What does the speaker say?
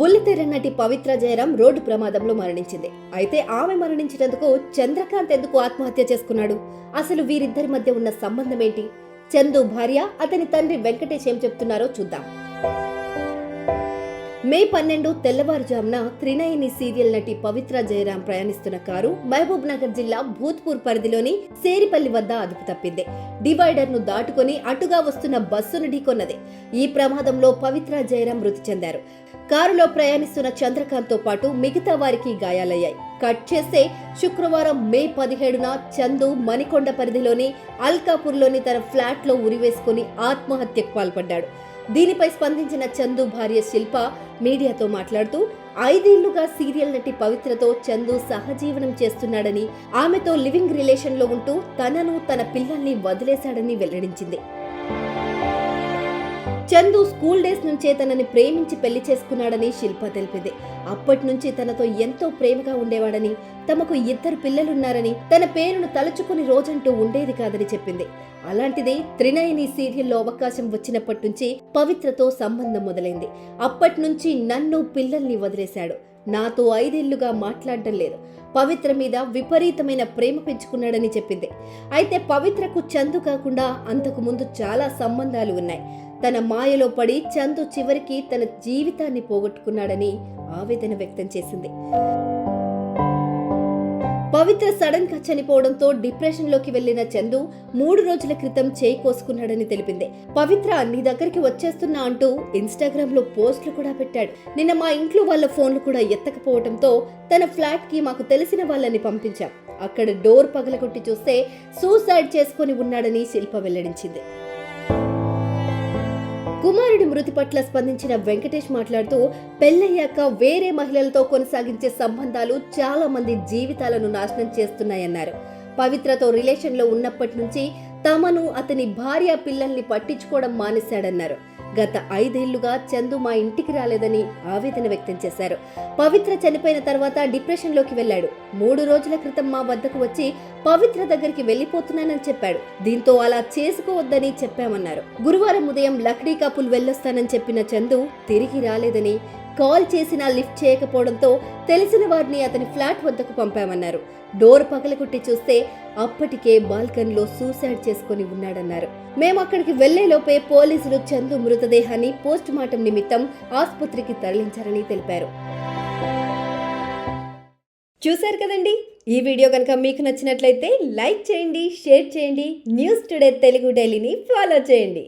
బుల్లితెర నటి పవిత్ర జయరాం రోడ్డు ప్రమాదంలో మరణించింది. అయితే ఆమె మరణించినందుకు చంద్రకాంత్ ఎందుకు ఆత్మహత్య చేసుకున్నాడు? అసలు వీరిద్దరి మధ్య ఉన్న సంబంధం ఏంటి? చందు భార్య అతని తండ్రి వెంకటేష్ ఏం చెప్తున్నారో చూద్దాం. మే పన్నెండు తెల్లవారుజామున త్రినయని సీరియల్ నటి పవిత్ర జయరాం ప్రయాణిస్తున్న కారు మహబూబ్ నగర్ జిల్లా భూత్పూర్ పరిధిలోని సేరిపల్లి వద్ద అదుపు తప్పింది. డివైడర్ను దాటుకొని అటుగా వస్తున్న బస్సును ఢీకొన్నది. ఈ ప్రమాదంలో పవిత్ర జయరాం మృతి చెందారు. కారులో ప్రయాణిస్తున్న చంద్రకాంత్తో పాటు మిగతా వారికి గాయాలయ్యాయి. కట్ చేస్తే శుక్రవారం మే పదిహేడున చందు మణికొండ పరిధిలోని అల్కాపూర్లోని తన ఫ్లాట్లో ఉరివేసుకుని ఆత్మహత్యకు పాల్పడ్డాడు. దీనిపై స్పందించిన చందు భార్య శిల్ప మీడియాతో మాట్లాడుతూ ఐదేళ్ళుగా సీరియల్ నటి పవిత్రతో చందు సహజీవనం చేస్తున్నాడని ఆమెతో లివింగ్ రిలేషన్లో ఉంటూ తనను తన పిల్లల్ని వదిలేశాడని వెల్లడించింది. చందు స్కూల్ డేస్ నుంచే తనని ప్రేమించి పెళ్ళి చేసుకున్నాడని శిల్ప తెలిపింది. అప్పటి నుంచి తనతో ఎంతో ప్రేమగా ఉండేవాడని తమకు ఇద్దరు పిల్లలున్నారని తన పేరును తలుచుకుని రోజంటూ ఉండేది కాదని చెప్పింది. అలాంటిదే త్రినయని సీరియల్లో అవకాశం వచ్చినప్పటి నుంచి పవిత్రతో సంబంధం మొదలైంది. అప్పటి నుంచి నన్ను పిల్లల్ని వదిలేశాడు. నాతో ఐదేళ్ళుగా మాట్లాడడం లేదు. పవిత్ర మీద విపరీతమైన ప్రేమ పెంచుకున్నాడని చెప్పింది. అయితే పవిత్రకు చందు కాకుండా అంతకు ముందు చాలా సంబంధాలు ఉన్నాయి. తన మాయలో పడి చందు చివరికి తన జీవితాన్ని పోగొట్టుకున్నాడని ఆవేదన వ్యక్తం చేసింది. పవిత్ర సడన్గా చనిపోవడంతో డిప్రెషన్లోకి వెళ్ళిన చందు మూడు రోజుల క్రితం చేయి కోసుకున్నాడని తెలిపింది. పవిత్ర నీ దగ్గరికి వచ్చేస్తున్నా అంటూ ఇన్స్టాగ్రామ్లో పోస్టులు కూడా పెట్టాడు. నిన్న మా ఇంట్లో వాళ్ళ ఫోన్లు కూడా ఎత్తకపోవడంతో తన ఫ్లాట్కి మాకు తెలిసిన వాళ్ళని పంపించాం. అక్కడ డోర్ పగలగొట్టి చూస్తే సూసైడ్ చేసుకుని ఉన్నాడని శిల్ప వెల్లడించింది. కుమారుడి మృతి పట్ల స్పందించిన వెంకటేష్ మాట్లాడుతూ పెళ్ళయ్యాక వేరే మహిళలతో కొనసాగించే సంబంధాలు చాలా మంది జీవితాలను నాశనం చేస్తున్నాయన్నారు. పవిత్రతో రిలేషన్లో ఉన్నప్పటి నుంచి తమను అతని భార్య పిల్లల్ని పట్టించుకోవడం మానేశాడన్నారు. గత ఐదేళ్ళుగా చందు మా ఇంటికి రాలేదని ఆవేదన వ్యక్తం చేశారు. పవిత్ర చనిపోయిన తర్వాత డిప్రెషన్లోకి వెళ్ళాడు. మూడు రోజుల క్రితం మా వద్దకు వచ్చి పవిత్ర దగ్గరికి వెళ్ళిపోతున్నానని చెప్పాడు. దీంతో అలా చేసుకోవద్దని చెప్పామన్నారు. గురువారం ఉదయం లక్డీ కాపుల్ వెళ్ళొస్తానని చెప్పిన చందు తిరిగి రాలేదని కాల్ చేసినా లిఫ్ట్ చేయకపోవడంతో తెలిసిన వారిని అతని ఫ్లాట్ వద్దకు పంపామన్నారు. డోర్ పగలగొట్టి చూస్తే అప్పటికే బాల్కన్లో సూసైడ్ చేసుకుని ఉన్నాడన్నారు. మేము అక్కడికి వెళ్ళేలోపే పోలీసులు చందు మృతదేహాన్ని పోస్ట్ మార్టం నిమిత్తం ఆసుపత్రికి తరలించారని తెలిపారు. చూశారు కదండి? ఈ వీడియో కనుక మీకు నచ్చినట్లయితే లైక్ చేయండి షేర్ చేయండి న్యూస్ టుడే తెలుగు డైలీని ఫాలో చేయండి.